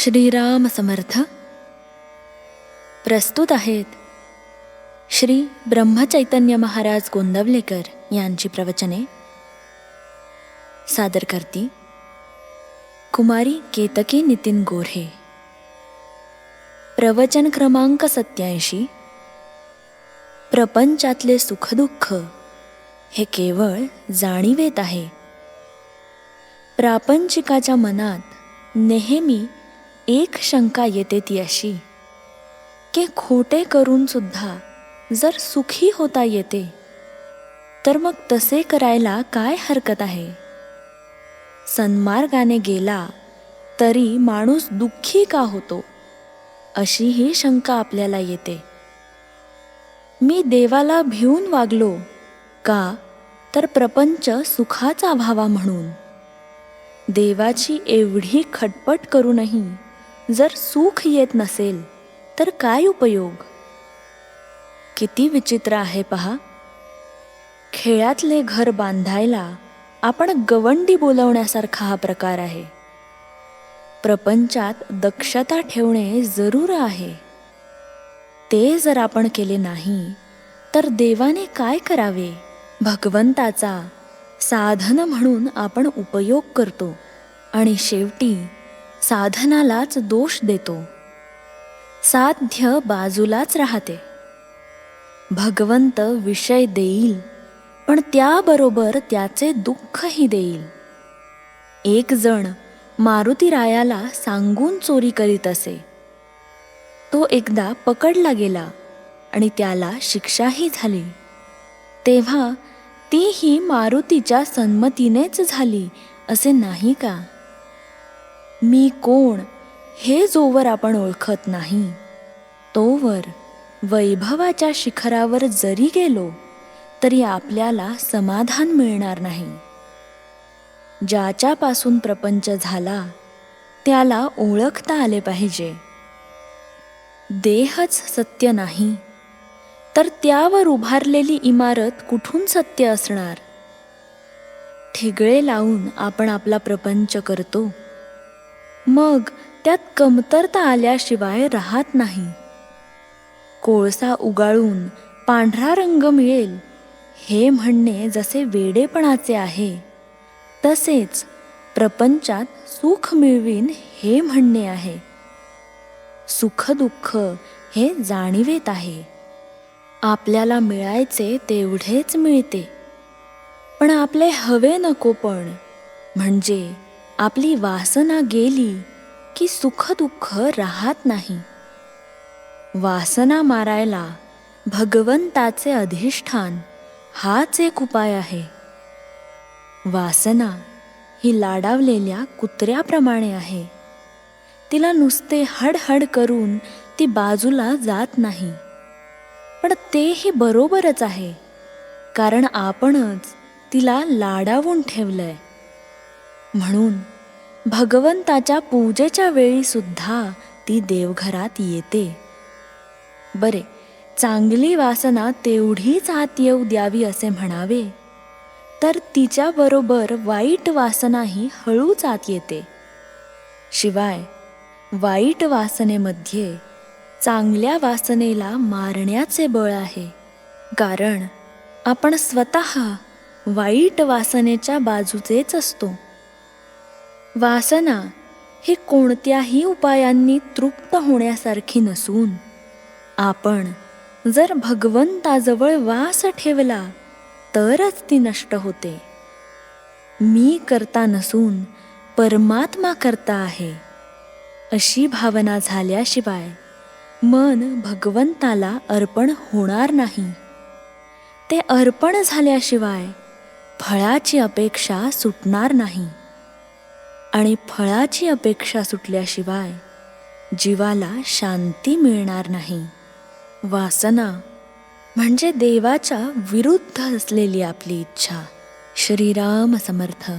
श्रीराम समर्थ. प्रस्तुत आहेत श्री ब्रह्मचैतन्य महाराज गोंदवलेकर यांची प्रवचने. सादर करती कुमारी केतकी नितीन गोऱ्हे. प्रवचन क्रमांक सत्याऐंशी. प्रपंचातले सुखदुःख हे केवळ जाणीवेत आहे. प्रापंचिकाच्या मनात नेहमी एक शंका येते ती अशी की खोटे करून सुद्धा जर सुखी होता येते तर मग तसे करायला काय हरकत आहे? सन्मार्गाने गेला तरी माणूस दुःखी का होतो? अशी ही शंका आपल्याला येते. मी देवाला भिवून वागलो का तर प्रपंच सुखाचा व्हावा म्हणून. देवाची एवढी खटपट करूनही जर सुख येत नसेल तर काय उपयोग? किती विचित्र आहे पहा. खेळातले घर बांधायला आपण गवंडी बोलवण्यासारखा हा प्रकार आहे. प्रपंचात दक्षता ठेवणे जरूर आहे. ते जर आपण केले नाही तर देवाने काय करावे? भगवंताचा साधन म्हणून आपण उपयोग करतो. आणि शेवटी साधनालाच दोष देतो. साध्य बाजूलाच राहते. भगवंत विषय देईल पण त्याबरोबर त्याचे दुःखही देईल. एक जण मारुतीरायाला सांगून चोरी करीत असे. तो एकदा पकडला गेला आणि त्याला शिक्षाही झाली. तेव्हा तीही मारुतीच्या संमतीनेच झाली असे नाही का? मी कोण हे जोवर आपण ओळखत नाही. तोवर वैभवाच्या शिखरावर जरी गेलो तरी आपल्याला समाधान मिळणार नाही. ज्याच्यापासून प्रपंच झाला त्याला ओळखता आले पाहिजे. देहच सत्य नाही तर त्यावर उभारलेली इमारत कुठून सत्य असणार? ठिगळे लावून आपण आपला प्रपंच करतो मग त्यात कमतरता आल्याशिवाय राहत नाही. कोळसा उगाळून पांढरा रंग मिळेल हे म्हणणे जसे वेडेपणाचे आहे तसेच प्रपंचात सुख मिळवीन हे म्हणणे आहे. सुखदुःख हे जाणीवेत आहे. आपल्याला मिळायचे तेवढेच मिळते. पण आपले हवे नको पण म्हणजे आपली वासना गेली की सुखदुःख राहत नाही. वासना मारायला भगवंताचे अधिष्ठान हाच एक उपाय आहे. वासना ही लाडावलेल्या कुत्र्याप्रमाणे आहे. तिला नुसते हडहड करून ती बाजूला जात नाही. पण तेही बरोबरच आहे कारण आपणच तिला लाडावून ठेवलंय. म्हणून भगवंताच्या पूजेच्या वेळी सुद्धा ती देवघरात येते. बरे चांगली वासना तेवढीच आत येऊ द्यावी असे म्हणावे तर तिच्याबरोबर वाईट वासनाही हळूच आत येते. शिवाय वाईट वासनेमध्ये चांगल्या वासनेला मारण्याचे बळ आहे कारण आपण स्वतः वाईट वासनेच्या बाजूचेच असतो. वासना ही कोणत्याही उपायांनी तृप्त होण्यासारखी नसून आपण जर भगवंताजवळ वास ठेवला तरच ती नष्ट होते. मी करता नसून परमात्मा करता आहे अशी भावना झाल्याशिवाय मन भगवंताला अर्पण होणार नाही. ते अर्पण झाल्याशिवाय फळाची अपेक्षा सुटणार नाही. आणि फळाची अपेक्षा सुटल्याशिवाय जीवाला शांती मिळणार नाही. वासना म्हणजे देवाच्या विरुद्ध असलेली आपली इच्छा. श्रीराम समर्थ.